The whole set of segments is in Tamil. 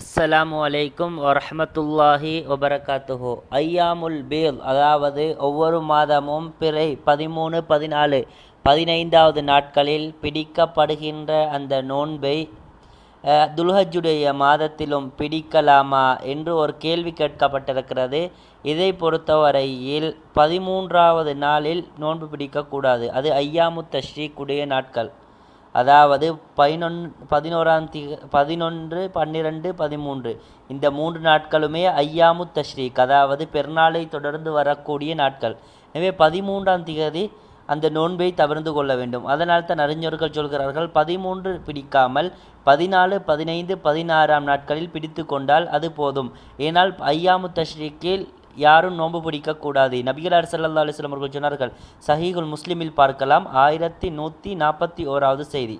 அஸ்ஸலாமு அலைக்கும் வரஹ்மத்துல்லாஹி வபரகாத்துஹு. ஐயாமுல் பேல் அதாவது ஒவ்வொரு மாதமும் பிறை பதிமூணு பதினாலு பதினைந்தாவது நாட்களில் பிடிக்கப்படுகின்ற அந்த நோன்பை துல்ஹஜுடைய துல்ஹஜ்ஜுடைய மாதத்திலும் பிடிக்கலாமா என்று ஒரு கேள்வி கேட்கப்பட்டிருக்கிறது. இதை பொறுத்தவரையில் பதிமூன்றாவது நாளில் நோன்பு பிடிக்கக்கூடாது. அது ஐயாமு தஷ்ரீக்குடைய நாட்கள். அதாவது பதினொன் பதினோராம் தி பதினொன்று பன்னிரெண்டு பதிமூன்று. இந்த மூன்று நாட்களுமே ஐயாமு தஷ்ரீக் அதாவது பெருநாளை தொடர்ந்து வரக்கூடிய நாட்கள். எனவே பதிமூன்றாம் திகதி அந்த நோன்பை தவிர்ந்து கொள்ள வேண்டும். அதனால் தான் அறிஞர்கள் சொல்கிறார்கள் பதிமூன்று பிடிக்காமல் பதினாலு பதினைந்து பதினாறாம் நாட்களில் பிடித்து கொண்டால் அது போதும். ஏனால் ஐயாமு தஷ்ரீக்கில் யாரும் நோன்பு பிடிக்கக்கூடாது. நபிகளார் சல்லா அலுவலம் அவர்கள் சொன்னார்கள் சஹீகுல் முஸ்லிமில் பார்க்கலாம். ஆயிரத்தி நூற்றி நாற்பத்தி ஓராவது செய்தி.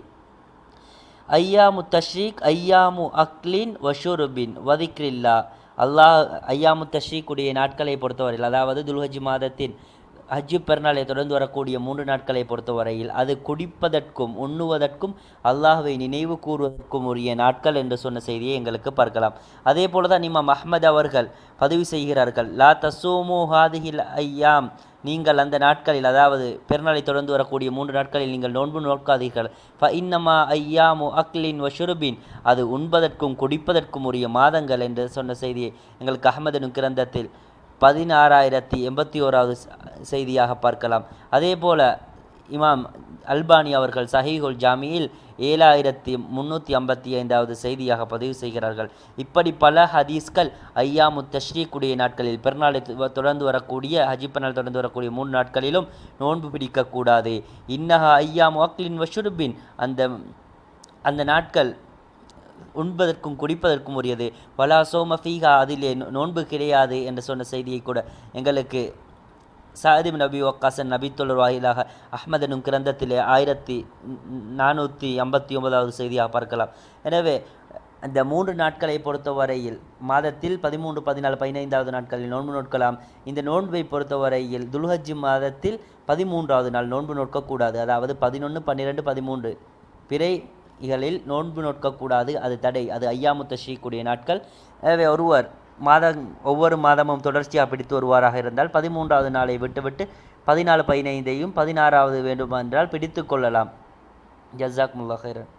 ஐயாமு தஷ்ரீக் ஐயாமு அக்லின் வஷூருபின் வதிக்ரில்லா அல்லாஹ் ஐயாமு தஷ்ரீக்குடைய நாட்களை பொறுத்தவரையில் அதாவது துல்ஹஜி மாதத்தின் ஹஜ்ஜு பெருநாளை தொடர்ந்து வரக்கூடிய மூன்று நாட்களை பொறுத்தவரையில் அது குடிப்பதற்கும் உண்ணுவதற்கும் அல்லாஹுவை நினைவு கூறுவதற்கும் உரிய நாட்கள் என்று சொன்ன செய்தியை எங்களுக்கு பார்க்கலாம். அதே போல தான் இமாம் அஹ்மத் அவர்கள் பதிவு செய்கிறார்கள் லா தசூமு ஹாதிஹில் ஐயாம். நீங்கள் அந்த நாட்களில் அதாவது பெருநாளை தொடர்ந்து வரக்கூடிய மூன்று நாட்களில் நீங்கள் நோன்பு நோக்காதீர்கள். ஃப இன்னமா ஐயாமு அக்லின் வஷுருபின் அது உண்பதற்கும் குடிப்பதற்கும் உரிய மாதங்கள் என்று சொன்ன செய்தியை எங்களுக்கு அகமது கிரந்தத்தில் பதினாறாயிரத்தி எண்பத்தி ஓராவது செய்தியாக பார்க்கலாம். அதே போல் இமாம் அல்பானி அவர்கள் சஹீகுல் ஜாமியில் ஏழாயிரத்தி முந்நூற்றி ஐம்பத்தி ஐந்தாவது செய்தியாக பதிவு செய்கிறார்கள். இப்படி பல ஹதீஸ்கள் ஐயாமு தஷ்ரீக்குடைய நாட்களில் பிறநாளை தொடர்ந்து வரக்கூடிய ஹஜி தொடர்ந்து வரக்கூடிய மூணு நாட்களிலும் நோன்பு பிடிக்கக்கூடாது. இன்னஹா ஐயாமு அக்லின் வஷுருபின் அந்த அந்த நாட்கள் உண்பதற்கும் குடிப்பதற்கும் உரியது. பலா சோமஃபீகா அதிலே நோன்பு கிடையாது என்று சொன்ன செய்தியை கூட எங்களுக்கு சாதிம் நபி வக்காசன் நபித்தொழர் வாயிலாக அஹ்மதனும் கிரந்தத்திலே ஆயிரத்தி நானூற்றி ஐம்பத்தி ஒன்பதாவது செய்தியாக பார்க்கலாம். எனவே அந்த மூன்று நாட்களை பொறுத்தவரையில் மாதத்தில் பதிமூன்று பதினாலு பதினைந்தாவது நாட்களில் நோன்பு நோட்கலாம். இந்த நோன்பை பொறுத்தவரையில் துல்ஹஜ் மாதத்தில் பதிமூன்றாவது நாள் நோன்பு நோட்கக்கூடாது. அதாவது பதினொன்று பன்னிரெண்டு பதிமூன்று பிறை பிறைகளில் நோன்பு நோட்கக்கூடாது அது தடை. அது ஐயாமுத்த ஸ்ரீக்குடிய நாட்கள். எனவே ஒருவர் மாதம் ஒவ்வொரு மாதமும் தொடர்ச்சியாக பிடித்து வருவாராக இருந்தால் பதிமூன்றாவது நாளை விட்டுவிட்டு பதினாலு பதினைந்தையும் பதினாறாவது வேண்டுமென்றால் பிடித்து கொள்ளலாம். ஜஸாக் முல்லாஹிரன்